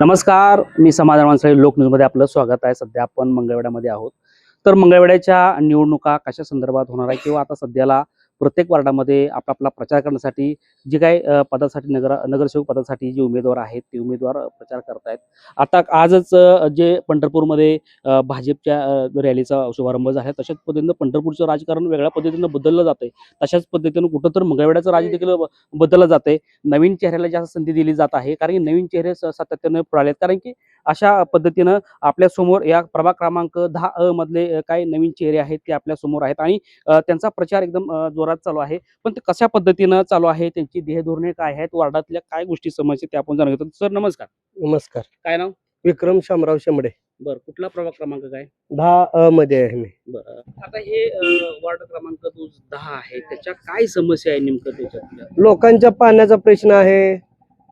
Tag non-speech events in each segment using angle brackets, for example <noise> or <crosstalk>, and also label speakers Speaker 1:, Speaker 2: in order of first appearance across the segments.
Speaker 1: नमस्कार मी समाधान माणसाळी लोकन्यूजमध्ये आपलं स्वागत आहे. सध्या आपण मंगळवेढ्यामध्ये आहोत. तर मंगळवेढ्याच्या निवडणुका कशा संदर्भात होणार आहे किंवा आता सध्याला प्रत्येक वार्डामध्ये आपापला प्रचार करण्यासाठी जे काही पदासाठी नगर नगरसेवक पदासाठी जे उमेदवार आहेत ते उमेदवार प्रचार करतायत. आता आजच जे पंढरपूरमध्ये भाजपच्या रॅलीचा शुभारंभ झाला आहे तशाच पद्धतीनं पंढरपूरचं राजकारण वेगळ्या पद्धतीनं बदललं जाते तशाच पद्धतीनं कुठं तर मंगळवेढ्याचं राज देखील बदललं जाते नवीन चेहऱ्याला जास्त संधी दिली जात आहे. कारण की नवीन चेहरे स- सातत्याने पुढाले आहेत कारण की अशा पद्धतीनं आपल्यासमोर या प्रभाग क्रमांक दहा अ मधले काही नवीन चेहरे आहेत ते आपल्यासमोर आहेत आणि त्यांचा प्रचार एकदम जोरात चालू आहे. पण ते कशा पद्धतीनं चालू आहे त्यांची ध्येयधोरणे काय आहेत वार्डातल्या काय गोष्टी समस्या ते आपण जाणून घेतो. सर नमस्कार.
Speaker 2: नमस्कार.
Speaker 1: काय नाव?
Speaker 2: विक्रम शामराव शेंबडे.
Speaker 1: बरं कुठला प्रभाग क्रमांक काय?
Speaker 2: दहा अ मध्ये आहे मी.
Speaker 1: बरं आता हे वार्ड क्रमांक जो दहा आहे त्याच्या काय समस्या आहे नेमकं त्याच्यातल्या?
Speaker 2: लोकांच्या पाण्याचा प्रश्न आहे.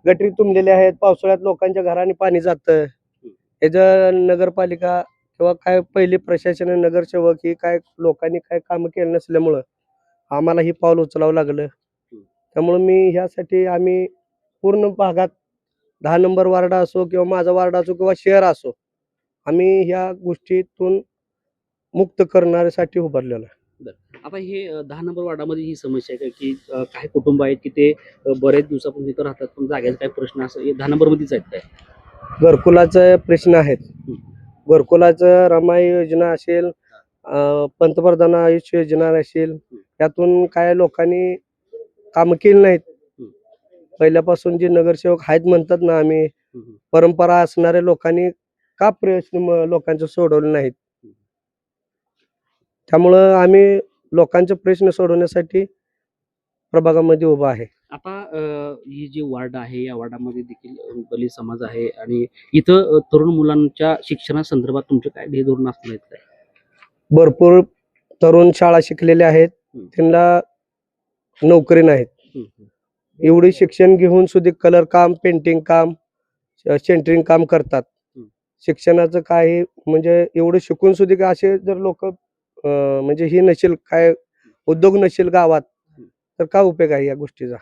Speaker 2: गटरी तुंबलेल्या आहेत पावसाळ्यात लोकांच्या घराने पाणी जातं. याचं नगरपालिका किंवा काय पहिली प्रशासन नगरसेवक ही काय लोकांनी काय कामं केलं नसल्यामुळं आम्हाला ही पाऊल उचलावं लागलं. त्यामुळं मी ह्यासाठी आम्ही पूर्ण भागात दहा नंबर वार्ड असो किंवा माझा वार्ड असो किंवा शहर असो आम्ही ह्या गोष्टीतून मुक्त करण्यासाठी उभारलेलो आहे.
Speaker 1: आता हे दहा नंबर वार्डामध्ये ही समस्या आहे का? की काही कुटुंब आहेत की ते बरेच दिवसापासून इथं राहतात पण जागेचा काही प्रश्न असं हे दहा नंबर मध्येच आहेत काय?
Speaker 2: घरकुलाचे प्रश्न आहेत. घरकुलाचं रमाई योजना असेल पंतप्रधान आयुष्य योजना असेल त्यातून काय लोकांनी काम केली नाहीत. पहिल्यापासून जे नगरसेवक आहेत म्हणतात ना आम्ही परंपरा असणाऱ्या लोकांनी का प्रश्न लोकांचे सोडवले नाहीत? त्यामुळं आम्ही लोकांचे प्रश्न सोडवण्यासाठी प्रभागामध्ये उभा आहे.
Speaker 1: आता ही जी वार्ड आहे या वार्डामध्ये देखील दलित समाज आहे आणि इथं तरुण मुलांच्या शिक्षणासंदर्भात तुमचे काय ध्येय धोरण असणार आहेत काय
Speaker 2: भरपूर तरुण शाळा शिकलेले आहेत. त्यांना नोकरी नाहीत. एवढे शिक्षण घेऊन सुद्धा कलर काम पेंटिंग काम सेंटरिंग काम करतात. शिक्षणाचं काही म्हणजे एवढं शिकून सुद्धा का असे जर लोक म्हणजे ही नसेल काय उद्योग नसेल गावात तर काय उपयोग आहे या गोष्टीचा?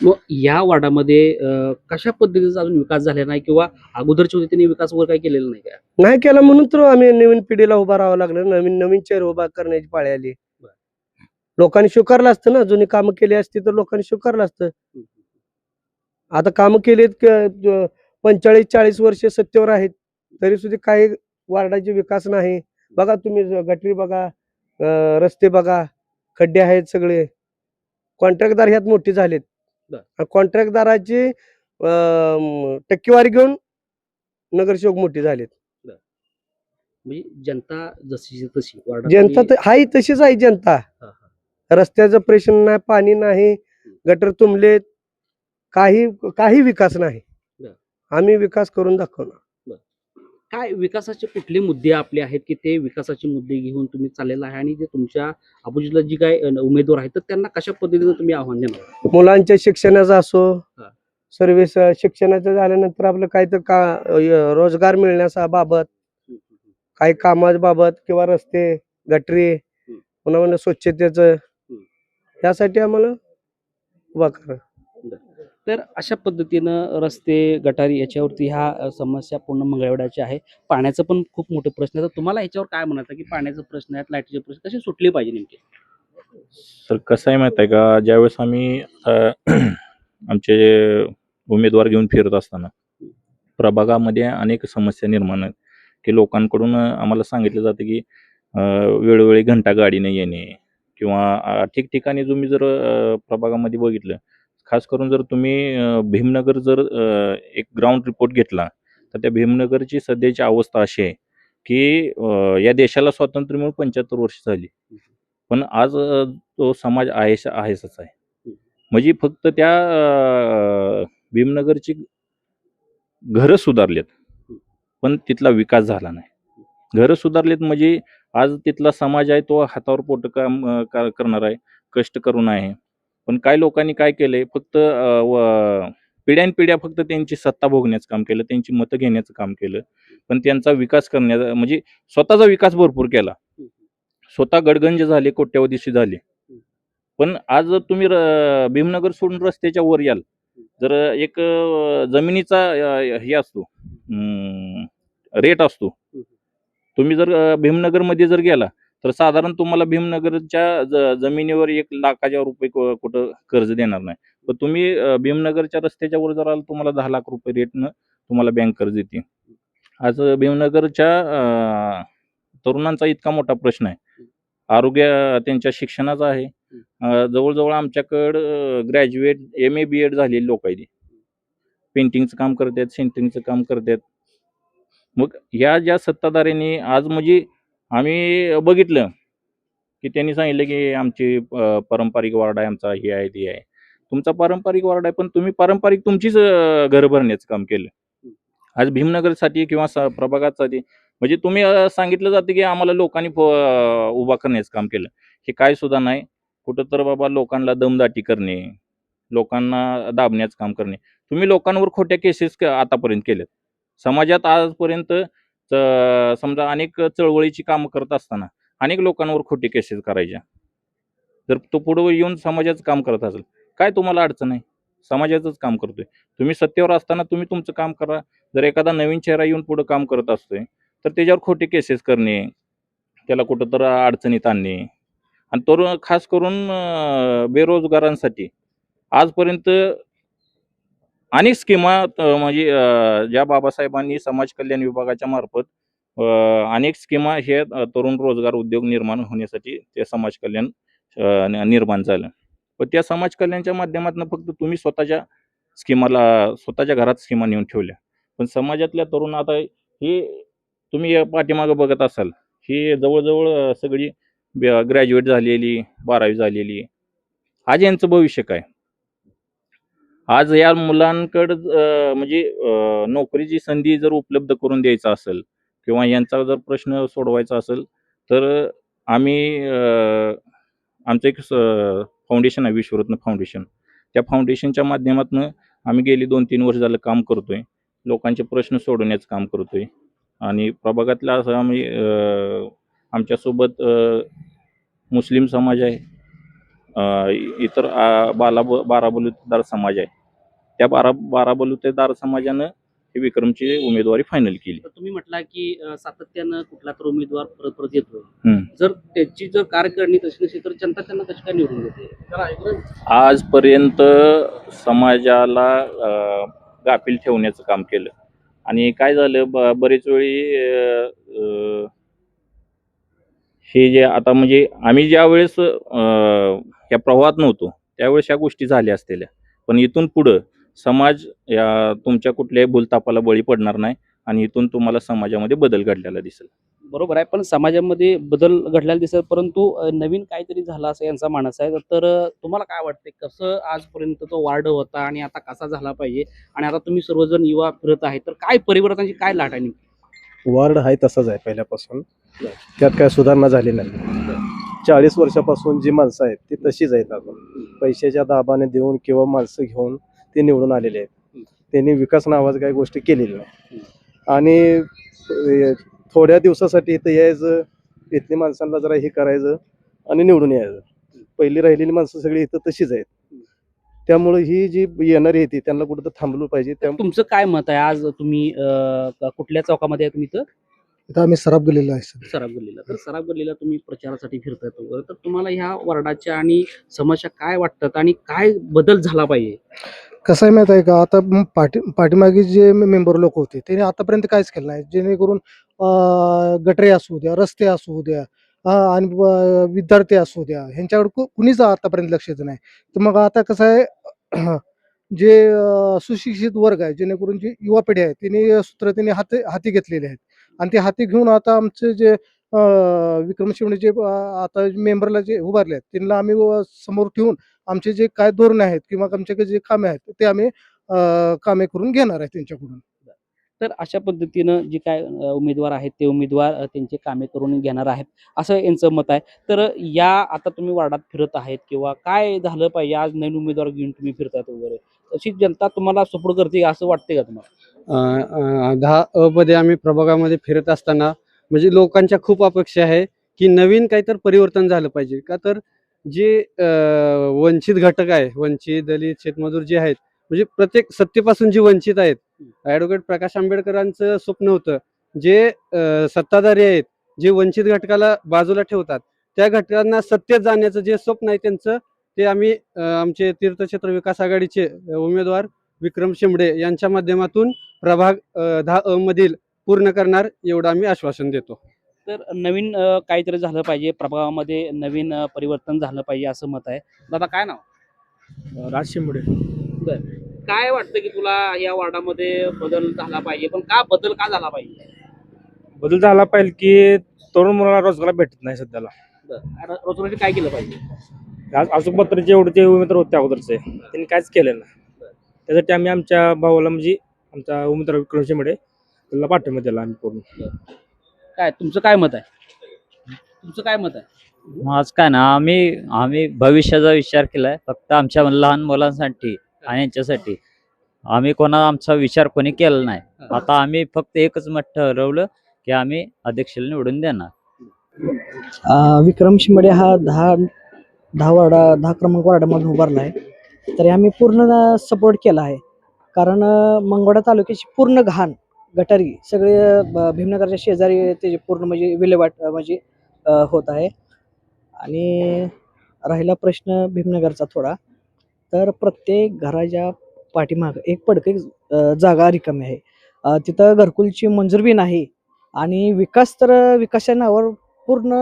Speaker 1: मग या वार्डामध्ये अ, कशा पद्धतीचा अजून विकास झाला नाही किंवा अगोदरच्या होते त्यांनी विकास वगैरे काही केलेला नाही का?
Speaker 2: नाही केला म्हणून तर आम्ही नवीन पिढीला उभा राहावं लागलं. नवीन नवीन चेहरे उभा करण्याची पाळी आली.
Speaker 1: बरं.
Speaker 2: लोकांनी स्वीकारलं असतं ना. जुनी कामं केली असती तर लोकांनी स्वीकारलं असतं. आता कामं केलीत पंचेचाळीस चाळीस वर्ष सत्तेवर आहेत. तरी सुद्धा काही वार्डाचे विकास नाही. बघा तुम्ही ज- गटरी बघा अं, रस्ते बघा. खड्डे आहेत सगळे. कॉन्ट्रॅक्टदार ह्यात मोठी झालेत. कॉन्ट्रॅक्टदाराची टक्केवारी घेऊन नगरसेवक मोठी झालेत.
Speaker 1: म्हणजे जनता जशी तशी
Speaker 2: जनता हाही तशीच आहे जनता. रस्त्याचं प्रश्न नाही पाणी नाही गटर तुंबलेत. काही काही विकास नाही. आम्ही विकास करून दाखवणार.
Speaker 1: काय विकासाचे कुठले मुद्दे आपले आहेत की ते विकासाचे मुद्दे घेऊन तुम्ही चाललेला आहे आणि जे तुमच्या अपोजिटला जी काय उमेदवार आहेत तर त्यांना कशा पद्धतीने तुम्ही आव्हान देणार?
Speaker 2: मुलांच्या शिक्षणाचं असो. सर्व्हिस शिक्षणाचं झाल्यानंतर आपलं काही तर का रोजगार मिळण्याचा बाबत काही कामाबाबत किंवा रस्ते गटरी पुन्हा म्हणजे स्वच्छतेचं यासाठी आम्हाला उभा करा
Speaker 1: तर अशा पद्धतीनं रस्ते गटारी याच्यावरती ह्या समस्या पूर्ण मंगळवेढ्याच्या आहे. पाण्याचं पण खूप मोठे प्रश्न आहे. तर तुम्हाला याच्यावर काय म्हणायचं की पाण्याचा प्रश्न आहेत लाईटचे प्रश्न कसे सुटले पाहिजे नेमके?
Speaker 3: सर कसं आहे माहिती आहे का? ज्यावेळेस आम्ही <clears throat> आमचे उमेदवार घेऊन फिरत असताना प्रभागामध्ये अनेक समस्या निर्माण आहेत. की लोकांकडून आम्हाला सांगितलं जातं की वेळोवेळी घंटा गाडीने येणे किंवा ठिकठिकाणी ठिकठिकाणी तुम्ही जर प्रभागामध्ये बघितलं खास करून जर तुम्ही भीमनगर जर एक ग्राउंड रिपोर्ट घेतला तर त्या भीमनगरची सध्याची अवस्था अशी आहे की या देशाला स्वातंत्र्य मिळून पंच्याहत्तर वर्ष झाली. पण आज तो समाज आहेस आहेसच आहे. म्हणजे फक्त त्या भीमनगरची घरं सुधारलेत पण तिथला विकास झाला नाही. घरं सुधारलेत म्हणजे आज तिथला समाज आहे तो हातावर पोट काम करणार आहे कष्ट करून आहे. पण काय लोकांनी काय केलंय फक्त पिढ्यान पिढ्या पिढ्यानपिढ्या फक्त त्यांची सत्ता भोगण्याचं काम केलं त्यांची मतं घेण्याचं काम केलं पण त्यांचा विकास करण्याचा म्हणजे स्वतःचा विकास भरपूर केला. स्वतः गडगंज झाले कोट्यावधीशी झाले. पण आज जर तुम्ही भीमनगर सोडून रस्त्याच्या वर याल जर एक जमिनीचा हे असतो रेट असतो. तुम्ही जर भीमनगरमध्ये जर गेला तर साधारण तुम्हाला भीमनगरच्या ज- जमिनीवर एक लाखाच्या रुपये कुठं कर्ज देणार नाही. पण तुम्ही भीमनगरच्या रस्त्याच्या वर जर तुम्हाला दहा लाख रुपये रेटनं तुम्हाला बँक कर्ज देते आज भीमनगरच्या तरुणांचा इतका मोठा प्रश्न आहे. आरोग्य त्यांच्या शिक्षणाचा आहे. जवळजवळ आमच्याकडं graduate M A B Ed झालेली लोक आहेत. पेंटिंगचं काम करतात सेंटिंगचं काम करतात. मग ह्या ज्या सत्ताधाऱ्यांनी आज म्हणजे आम्ही बघितलं की त्यांनी सांगितलं की आमची पारंपरिक वार्ड आहे आमचा हे आहे ते आहे. तुमचा पारंपरिक वार्ड आहे पण तुम्ही पारंपरिक तुमचीच घर भरण्याचं काम केलं. आज भीमनगरसाठी किंवा प्रभागातसाठी प्रभागासाठी म्हणजे तुम्ही सांगितलं जातं की आम्हाला लोकांनी उभा करण्याचं काम केलं. हे काय सुद्धा नाही. कुठं तर बाबा लोकांना दमदाटी करणे लोकांना दाबण्याचं काम करणे. तुम्ही लोकांवर खोट्या केसेस आतापर्यंत केल्यात. समाजात आजपर्यंत समजा अनेक चळवळीची कामं करत असताना अनेक लोकांवर खोटी केसेस करायच्या. जर तो पुढे येऊन समाजाचं काम करत असेल काय तुम्हाला अडचण आहे? समाजाचंच काम करतोय. तुम्ही सत्तेवर असताना तुम्ही तुमचं काम करा. जर एखादा नवीन चेहरा येऊन पुढे काम करत असतोय तर त्याच्यावर खोटे केसेस करणे त्याला कुठं तर अडचणीत आणणे. आणि तरुण खास करून बेरोजगारांसाठी आजपर्यंत अनेक स्कीमा म्हणजे ज्या बाबासाहेबांनी समाज कल्याण विभागाच्या मार्फत अनेक स्कीमा हे तरुण रोजगार उद्योग निर्माण होण्यासाठी ते समाज कल्याण निर्माण झालं. पण त्या समाज कल्याणच्या माध्यमातून फक्त तुम्ही स्वतःच्या स्कीमाला स्वतःच्या घरात स्कीमा नेऊन ठेवल्या. पण समाजातल्या तरुण आता हे तुम्ही या पाठीमागं बघत असाल ही जवळजवळ सगळी ग्रॅज्युएट झालेली बारावी झालेली आज यांचं भविष्य काय? आज या मुलांकडं म्हणजे नोकरीची संधी जर उपलब्ध करून द्यायचा असेल किंवा यांचा जर प्रश्न सोडवायचा असेल तर आम्ही आमचं एक फाउंडेशन आहे विश्वरत्न फाउंडेशन. त्या फाउंडेशनच्या माध्यमातून आम्ही गेली दोन तीन वर्ष झालं काम करतोय. लोकांचे प्रश्न सोडवण्याचं काम करतोय. आणि प्रभागातला असं आम्ही आमच्यासोबत मुस्लिम समाज आहे. इतर बाला बारा समाज आहे. त्या बारा बारा बलुतेदार समाजानं ही विक्रमची उमेदवारी फायनल केली.
Speaker 1: तर तुम्ही म्हटला की अं, सातत्यानं कुठला तर उमेदवार परत परत येतो
Speaker 3: हम्म.
Speaker 1: जर त्याची जर कारकिर्दी तशी नसेल तर जनता त्यांना कशी काय निवडून देते?
Speaker 3: आजपर्यंत समाजाला अं, गाफील ठेवण्याचं काम केलं. आणि काय झालं ब बरेच वेळी अं, अं, हे जे आता म्हणजे आम्ही ज्या वेळेस अं, या प्रवाहात नव्हतो त्यावेळेस ह्या गोष्टी झाल्या असलेल्या. पण इथून पुढं समाज या तुमच्या कुठल्याही भूलतापाला बळी पडणार नाही आणि इथून तुम्हाला समाजामध्ये बदल घडलेला दिसेल.
Speaker 1: बरोबर आहे पण समाजामध्ये बदल घडलेला दिसत परंतु नवीन काहीतरी झालं असं यांचा मानस आहे. तर तुम्हाला काय वाटते कसं आजपर्यंत तो वार्ड होता आणि आता कसा झाला पाहिजे? आणि आता तुम्ही सर्वजण युवा फिरत आहे तर काय परिवर्तनाची काय लाट आहे?
Speaker 4: वार्ड आहे तसाच आहे पहिल्यापासून. त्यात काय सुधारणा झाली नाही. चाळीस वर्षापासून जी माणसं आहेत ती तशीच आहेत अजून. पैशाच्या दाबाने देऊन किंवा माणसं घेऊन ते निवडून आलेले आहेत. त्यांनी विकास नावाचं काही गोष्टी केलेली नाही. आणि थोड्या दिवसासाठी इथं यायचं इथली माणसांना जरा हे करायचं आणि निवडून यायचं. पहिली राहिलेली माणसं सगळी इथं तशीच आहेत. त्यामुळे ही जी येणारी येते त्यांना कुठं थांबलं पाहिजे. त्या
Speaker 1: तुमचं काय मत आहे? आज तुम्ही कुठल्या चौकामध्ये आहे तुम्ही इथं?
Speaker 4: इथं आम्ही सराब गेलेलो आहे
Speaker 1: सराब गल्लीला. तर सराब गल्लीला तुम्ही प्रचारासाठी फिरताय वगैरे तर तुम्हाला ह्या वार्डाच्या आणि समस्या काय वाटतात आणि काय बदल झाला पाहिजे?
Speaker 5: कसं आहे माहीत आहे का? आता पाठी पाठीमागे जे मेंबर लोक होते त्यांनी आतापर्यंत काहीच केलं नाही. जेणेकरून गटरे असू द्या रस्ते असू द्या आणि विद्यार्थी असू द्या ह्यांच्याकडे कु- कुणीच आतापर्यंत लक्ष देत नाही. तर मग आता कसं आहे <clears throat> जे सुशिक्षित वर्ग आहे जेणेकरून जी युवा पिढी आहे तिने सूत्र त्यांनी हाती हाती घेतलेले आहेत. आणि ते हाती घेऊन आता आमचे जे विक्रम शिवणे जे आता मेंबरला जे उभारले आहेत त्यांना आम्ही व- समोर ठेवून आमचे जे काय धोरण आहेत किंवा आमच्याकडे जे कामे आहेत ते आम्ही कामे करून घेणार आहे त्यांच्याकडून.
Speaker 1: तर अशा पद्धतीनं जे काय उमेदवार आहेत ते उमेदवार त्यांचे कामे करून घेणार आहेत असं यांचं मत आहे. तर या आता तुम्ही वार्डात फिरत आहेत किंवा काय झालं पाहिजे आज नवीन उमेदवार घेऊन तुम्ही फिरतात वगैरे अशी जनता तुम्हाला सपोर्ट करते असं वाटते का तुम्हाला?
Speaker 6: दहा अ मध्ये आम्ही प्रभागामध्ये फिरत असताना म्हणजे लोकांच्या खूप अपेक्षा आहे की नवीन काहीतरी परिवर्तन झालं पाहिजे. का तर जे वंचित घटक आहे वंचित दलित शेतमजूर जे आहेत म्हणजे प्रत्येक सत्तेपासून जे वंचित आहेत ॲडव्होकेट प्रकाश आंबेडकरांचं स्वप्न होतं जे सत्ताधारी आहेत जे वंचित घटकाला बाजूला ठेवतात त्या घटकांना सत्तेत जाण्याचं जे स्वप्न आहे त्यांचं ते आम्ही आमचे तीर्थक्षेत्र विकास आघाडीचे उमेदवार विक्रम शिंबडे यांच्या माध्यमातून प्रभाग दहा अ मधील पूर्ण करणार एवढं आम्ही आश्वासन देतो.
Speaker 1: तर नवीन काहीतरी झालं पाहिजे प्रभागामध्ये नवीन परिवर्तन झालं पाहिजे असं मत आहे. दादा काय नाव?
Speaker 7: राज शिंबडे.
Speaker 1: काय वाटतं की तुला या वार्डामध्ये बदल झाला पाहिजे? पण का बदल का झाला पाहिजे?
Speaker 7: बदल झाला पाहिजे की तरुण मुलाला रोजगार भेटत नाही सध्याला.
Speaker 1: बरं. रोजगारासाठी काय केलं पाहिजे?
Speaker 7: आज अशोक पत्र जेवढे ते उमेदवार होते अगोदरचे त्यांनी काहीच केलं नाही. त्यासाठी आम्ही आमच्या भावाला म्हणजे आमचा उमेदवार विक्रम शिंबडे त्याला पाठिंबा दिला आम्ही पूर्ण.
Speaker 1: काय तुमचं काय मत आहे? तुमचं काय मत आहे?
Speaker 8: आज काय ना आम्ही आम्ही भविष्याचा विचार केलाय फक्त आमच्या लहान मुलांसाठी आणि यांच्यासाठी. आम्ही कोणा आमचा विचार कोणी केला नाही. आता आम्ही फक्त एकच मत ठरवलं की आम्ही अध्यक्षाला निवडून देणार.
Speaker 9: अ, विक्रम शिंबडे हा दहा दहा वार्डा दहा क्रमांक वार्डामधून उभारला आहे. तरी आम्ही पूर्ण सपोर्ट केला आहे. कारण अ, मंगवडा तालुक्याची पूर्ण घाण गटारी सगळे ब- भीमनगरच्या शेजारी ते पूर्ण म्हणजे विल्हेवाट म्हणजे होत आहे. आणि राहिला प्रश्न भीमनगरचा थोडा. तर प्रत्येक घराच्या पाठीमाग एक पडक एक जागा रिकामी आहे. तिथं घरकुलची मंजूर बी नाही आणि विकास तर विकासच्या नावावर पूर्ण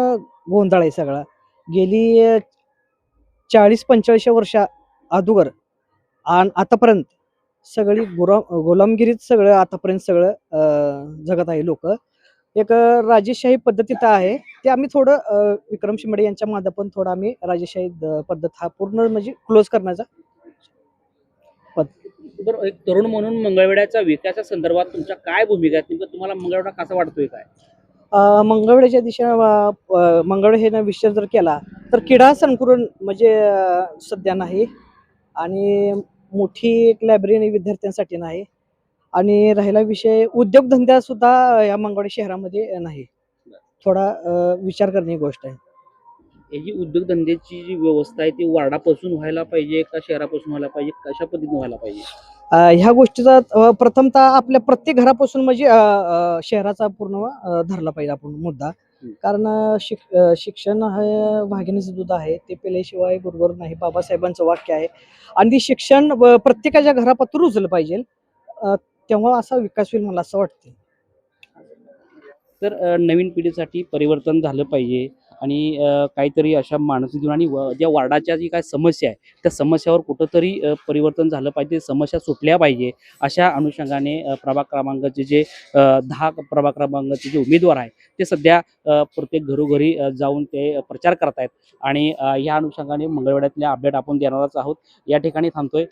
Speaker 9: गोंधळ आहे सगळा. गेली चाळीस पंचेचाळीस वर्षा अगोदर आणि आतापर्यंत सगळी गुरा गुलामगिरीत सगळं आतापर्यंत सगळं जगत आहे लोक. एक राजेशाही पद्धतीत आहे. ते आम्ही थोडं विक्रम शिंबडे यांच्या माध्यमातून थोडं आम्ही राजेशाही पद्धत हा पूर्ण म्हणजे क्लोज करण्याचा
Speaker 1: बरं एक तरुण म्हणून मंगळवेड्याच्या विकासा संदर्भात तुमच्या काय भूमिका आहेत? नेमकं तुम्हाला मंगळवेढा कसा वाटतोय काय?
Speaker 9: अ, मंगळवेढ्याच्या दिशेने मंगळवेढ हे विचार जर केला तर क्रीडा संकुलन म्हणजे सध्या नाही. आणि मोठी एक लायब्ररी विद्यार्थ्यांसाठी नाही. आणि राहिला विषय उद्योगधंद्या सुद्धा या मंगळवेढा शहरामध्ये नाही. थोडा विचार करण्याची गोष्ट आहे.
Speaker 1: ही जी उद्योगधंद्याची जी व्यवस्था आहे ती वार्डापासून व्हायला पाहिजे का शहरापासून व्हायला पाहिजे? कशा पद्धतीने व्हायला पाहिजे?
Speaker 9: ह्या गोष्टीचा प्रथमतः आपल्या प्रत्येक घरापासून म्हणजे शहराचा पूर्ण धरला पाहिजे आपण मुद्दा. कारण शिक शिक्षण हे भागिनीचं दूध आहे. ते पेल्याशिवाय बरोबर नाही. बाबासाहेबांचं वाक्य आहे. आणि ते शिक्षण प्रत्येकाच्या घरापासून रुजलं पाहिजे. तेव्हा असा विकास होईल मला असं वाटतं
Speaker 1: तर नवीन पिढीसाठी परिवर्तन झालं पाहिजे. आणि काहीतरी अशा मानसिक जीवन आणि व- ज्या वार्डाच्या जी काय समस्या आहे त्या समस्यावर कुठंतरी परिवर्तन झालं पाहिजे समस्या सुटल्या पाहिजे अशा अनुषंगाने प्रभाग क्रमांकाचे जे दहा प्रभाग क्रमांकाचे जे उमेदवार आहेत ते सध्या प्रत्येक घरोघरी जाऊन ते प्रचार प्रचार करतायत. आणि या अनुषंगाने मंगळवेढ्यातल्या अपडेट आपण देणारच आहोत. या ठिकाणी थांबतोय.